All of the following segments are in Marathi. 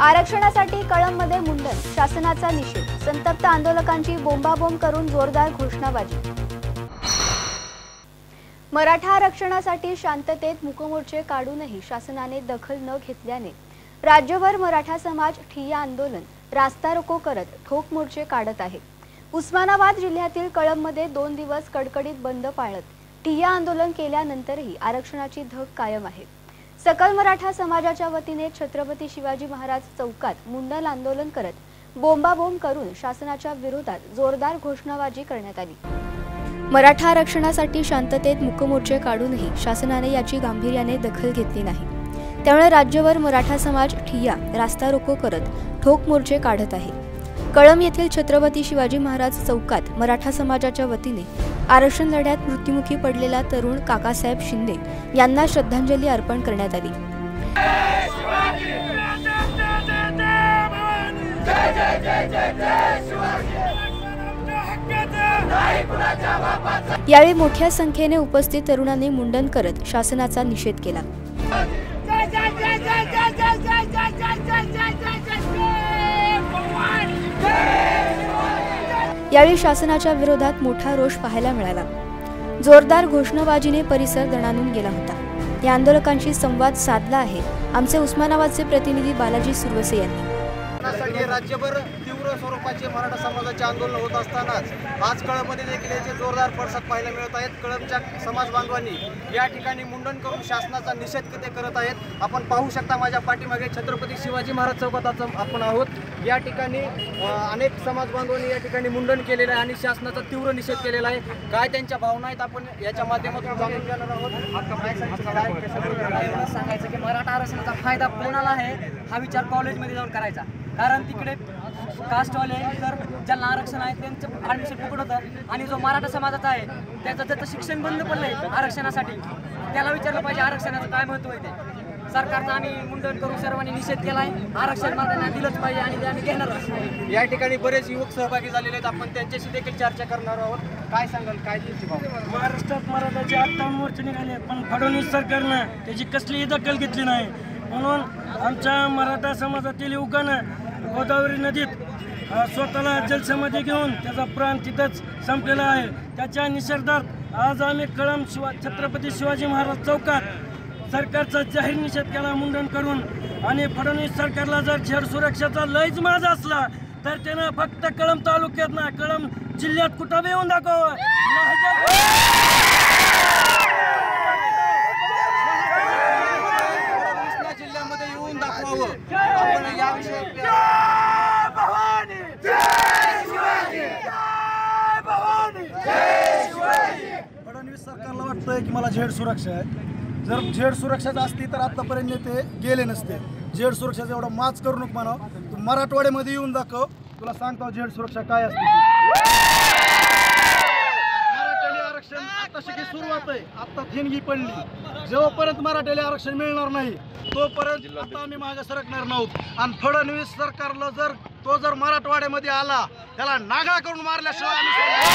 आरक्षणासाठी कळंबमध्ये मुंडन शासनाचा निषेध संतप्त आंदोलकांची बोंबाबोंब करून जोरदार घोषणाबाजी. मराठा आरक्षणासाठी शांततेत मुकमोर्चे काढूनही शासनाने दखल न घेतल्याने राज्यभर मराठा समाज ठिय्या आंदोलन रास्ता रोको करत ठोक मोर्चे काढत आहे. उस्मानाबाद जिल्ह्यातील कळंबमध्ये दोन दिवस कडकडीत बंद पाळत ठिय्या आंदोलन केल्यानंतरही आरक्षणाची धग कायम आहे. सकल मराठा समाजाच्या वतीने छत्रपती शिवाजी महाराज चौकात मुंडल आंदोलन करत बोंबाबोंब करून शासनाच्या विरोधात जोरदार घोषणाबाजी करण्यात आली. मराठा आरक्षणासाठी शांततेत मुकमोर्चे काढूनही शासनाने याची गांभीर्याने दखल घेतली नाही. त्यामुळे राज्यभर मराठा समाज ठिय्या रास्ता रोको करत ठोक मोर्चे काढत आहे. कळंब येथील छत्रपती शिवाजी महाराज चौकात मराठा समाजाच्या वतीने आरक्षण लढ्यात मृत्युमुखी पडलेला तरुण काकासाहेब शिंदे यांना श्रद्धांजली अर्पण करण्यात आली यावेळी मोठ्या संख्येने उपस्थित तरुणांनी मुंडन करत शासनाचा निषेध केला यावेळी शासनाच्या विरोधात मोठा रोष पाहायला मिळाला. जोरदार घोषणाबाजीने परिसर दणानून गेला होता. या आंदोलकांशी संवाद साधला आहे. आमचे उस्मानाबादचे प्रतिनिधी बालाजी सुरवसे यांनी. राज्यभर तीव्र स्वरूपाचे मराठा समाजाचे आंदोलन होत असतानाच आज कळंबमध्ये देखील याचे जोरदार पडसाद पाहायला मिळत आहेत. कळंबच्या समाज बांधवांनी या ठिकाणी मुंडन करून शासनाचा निषेध ते करत आहेत? आपण पाहू शकता माझ्या पाठीमागे छत्रपती शिवाजी महाराज चौकात आपण आहोत. या ठिकाणी अनेक समाज बांधवांनी या ठिकाणी मुंडन केलेलं आहे आणि शासनाचा तीव्र निषेध केलेला आहे. काय त्यांच्या भावना आहेत? आपण याच्या माध्यमातून जाणून घेणार आहोत. सांगायचं? सांगायचं की मराठा आरक्षणाचा फायदा कोणाला आहे? हा विचार कॉलेजमध्ये जाऊन करायचा. कारण तिकडे कास्टवाले तर ज्यांना आरक्षण आहे त्यांचं ॲडमिशन फुकट होतं. आणि जो मराठा समाजाचा आहे त्याचं त्याचं शिक्षण बंद पडलं आहे आरक्षणासाठी. त्याला विचारलं पाहिजे आरक्षणाचं काय महत्त्व आहे ते? सरकारचा आम्ही मुंडन करून सर्वांनी निषेध केला आहे आरक्षण मराठ्यांना दिलंच पाहिजे आणि ते आम्ही घेणारच या ठिकाणी बरेच युवक सहभागी झालेले आहेत. आपण त्यांच्याशी देखील चर्चा करणार आहोत. काय सांगाल काय महाराष्ट्रात मराठाचे अठ्ठावन्न मोर्चे निघाले पण फडणवीस सरकारनं त्याची कसलीही दखल घेतली नाही. म्हणून आमच्या मराठा समाजातील युवकानं गोदावरी नदीत स्वतःला जलसमाधी घेऊन त्याचा प्राण तिथंच संपलेला आहे. त्याच्या निषेधार्थ आज आम्ही कळम शिवा छत्रपती शिवाजी महाराज चौकात सरकारचा जाहीर निषेध केला मुंडन करून. आणि फडणवीस सरकारला जर झेड सुरक्षेचा लयच माझ असला तर त्यानं फक्त कळंब तालुक्यात ना कळम जिल्ह्यात कुठं येऊन दाखवावं कृष्णा जिल्ह्यामध्ये येऊन दाखवावं आपण याविषयी फडणवीस वाटतंय की मला झेड सुरक्षा आहे. जर झेड सुरक्षाच असती तर आतापर्यंत ते गेले नसते. झेड सुरक्षाचा एवढा माच करू नको म्हणा तू मराठवाड्यामध्ये येऊन दाखव. तुला सांगतो झेड सुरक्षा काय असते. मराठ्याला आरक्षण आता की सुरुवात आहे. आता थिनगी पडली. जोपर्यंत मराठ्याला आरक्षण मिळणार नाही तोपर्यंत आता आम्ही मागे सरकणार नव्हत आणि फडणवीस सरकारला जर तो जर मराठवाड्यामध्ये आला त्याला नागा करून मारल्याशिवाय आम्ही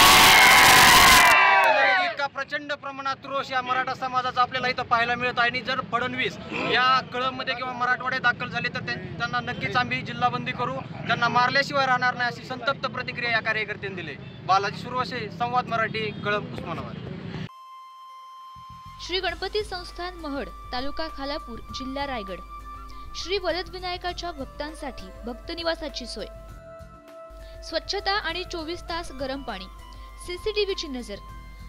इतका प्रचंड प्रमाणात रोष या मराठा समाजाचा आपल्याला इथं पाहायला मिळत आहे. आणि जर फडणवीस या कळंबमध्ये किंवा मराठवाड्यात दाखल झाले तर त्यांना नक्कीच आम्ही जिल्हाबंदी करू. त्यांना मारल्याशिवाय राहणार नाही अशी संतप्त प्रतिक्रिया या कार्यकर्त्यांनी दिली. बालाजी सुरवसे संवाद मराठी कळंब उस्मानाबाद. श्री गणपती संस्थान महड तालुका खालापूर जिल्हा रायगड. श्री वरदविनायकाच्या भक्तांसाठी भक्त निवासाची सोय. स्वच्छता आणि चोवीस तास गरम पाणी. सीसीटीव्हीची नजर.